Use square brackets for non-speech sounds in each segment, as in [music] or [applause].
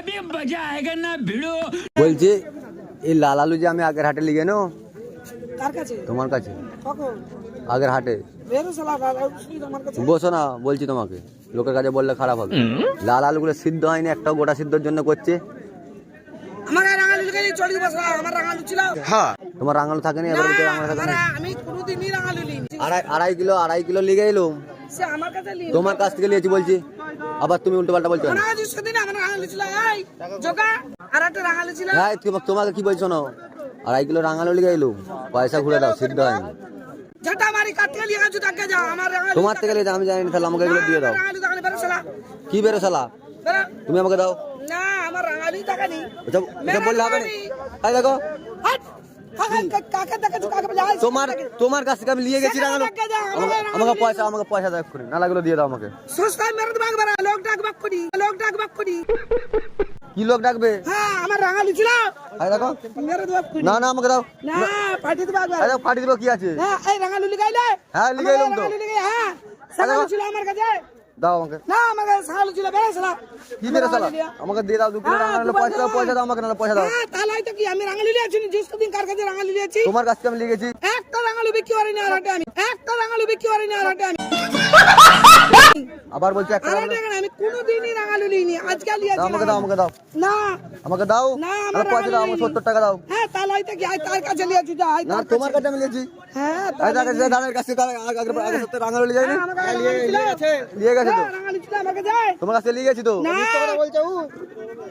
अभी मजा आएगा ना भिड़ो বলছি এই লাল আলু যে আমি আগের হাটে লিগে নো কার কাছে তোমার কাছে কখন আগের হাটে বেরো সালা বাবা উঠবি তোমার কাছে বসো না বলছি তোমাকে লোকের কাছে বললে খারাপ হবে লাল আলুগুলো সিদ্ধ হয়নি একটাও গোটা সিদ্ধর জন্য করছে আমার আর রাঙালু লিখে চল্লিশ বছর আমার রাঙালু ছিল তোমার রাঙালু থাকেনি এবার বলছে রাঙালু আমার থাকেনি আমি কোনোদিনই রাঙালু লিনি আড়াই আড়াই কিলো আড়াই কিলো লিগে এলুম সে আমার কাছে লিনি তোমার কাছ থেকে লিয়েছি বলছি আবার তুমি উল্টো পাল্টা বলছো আছে সেদিন আমার রাঙালু ছিল এই জোকা আর একটা রাঙালু ছিল। হ্যাঁ তোমা- তোমাকে কি বলছো না আড়াই কিলো রাঙালু লিগে এলুম পয়সা ঘুরে দাও সিদ্ধ হয়নি। তোমার থেকে লিয়েছে আমি জানি না তাহলে আমাকে এগুলো দিয়ে দাও। বেরো সালা কি বেরো শালা? তুমি আমাকে দাও। না আমার রাঙালু তাকানি এটা এটা বললে হবে না। দেখো। কাকে যাই তোমার তোমার কাছ থেকে আমি নিয়ে গেছি আমাকে পয়সা আমাকে পয়সা দাও এক্ষুনি নালাগুলো দিয়ে দাও আমাকে। লোক ডাক বাক করি লোক ডাক বাক করি কি লোক ডাকবে? হ্যাঁ আমার রাঙালু ছিল। এই দেখো। না না আমাকে দাও। না পাঠিয়ে দেবাক এই দেখো ফাটি দিব কি আছে? হ্যাঁ এই রাঙালু লিগাইলে হ্যাঁ, লিগাইলাম তো। হ্যাঁ ছিল আমার কাছে। দাও আমাকে। না আমাকে কাছে ছিল বেশ কি বেরো শালা আমাকে দিয়ে দাও দু কিলো হ্যাঁ, রাঙালু পয়সা দাও পয়সা দাও। আমাকে নাহলে পয়সা দাও। হ্যাঁ তাহলে তো কি আমি রাঙালু লিয়েছি তো দিন কার কাছে রাঙালি লিয়েছি তোমার কাছে আমি লিখেছি। একটা রাঙালু বিক্রি করিনি আর হাটে আমি। একটা রাঙালু বিক্রি করিনি আর হাটে আমি। [laughs] আবার বলছি একটা আর রাঙালু- হাটে আমি কোনোদিনই রাঙালু লিনি আজকে দাও, আমাকে দাও আমাকে দাও। না। আমাকে দাও না, আমার আর পয়সা দাও আমাকে নেই। সত্তর টাকা দাও। হ্যাঁ তাহলে হয়তো কি আয় তার কাছে লিয়েছি যা আয় না তার তোমার কাছে। কাছে আমি লিখেছি হ্যাঁ তাহলে দেখো, যে দাদার কাছে তার আগে আগে আগে সত্তর রাঙালু লিয়ে যায়নি? হ্যাঁ, আমার কাছে রাঙালু ছিল। লিয়ে গেছে। তো। হ্যাঁ, রাঙালু ছিল আমার কাছে। তোমার কাছে লিয়ে গেছি তো। না।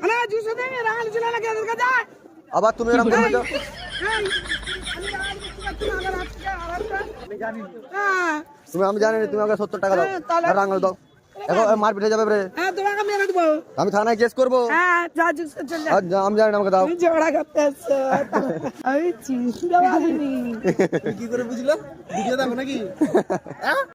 আরে, দুশো দেবে, রাঙালু ছিল নাকি ওদের কাছে? আবার তুমি এরকম করে? হ্যাঁ, আমি রাঙালু বিক্রি করছি না, আমার হাত থেকে, আর হ্যাঁ, তুমি আমি জানি না, তুমি আমাকে সত্তর টাকা দাও। হ্যাঁ, তাহলে- আর রাঙালু দাও। মারপিট হয়ে যাবে রে। হ্যাঁ, তোমাকে মেরে দেবো। আমি থানায় কেস করব। হ্যাঁ, আমি জানি আমাকে দাও। ঝগড়া করতে এসছো। [laughs] আমি চিনতে পারিনি। কি করে বুঝলো? ভিডিও দেখো নাকি? [laughs]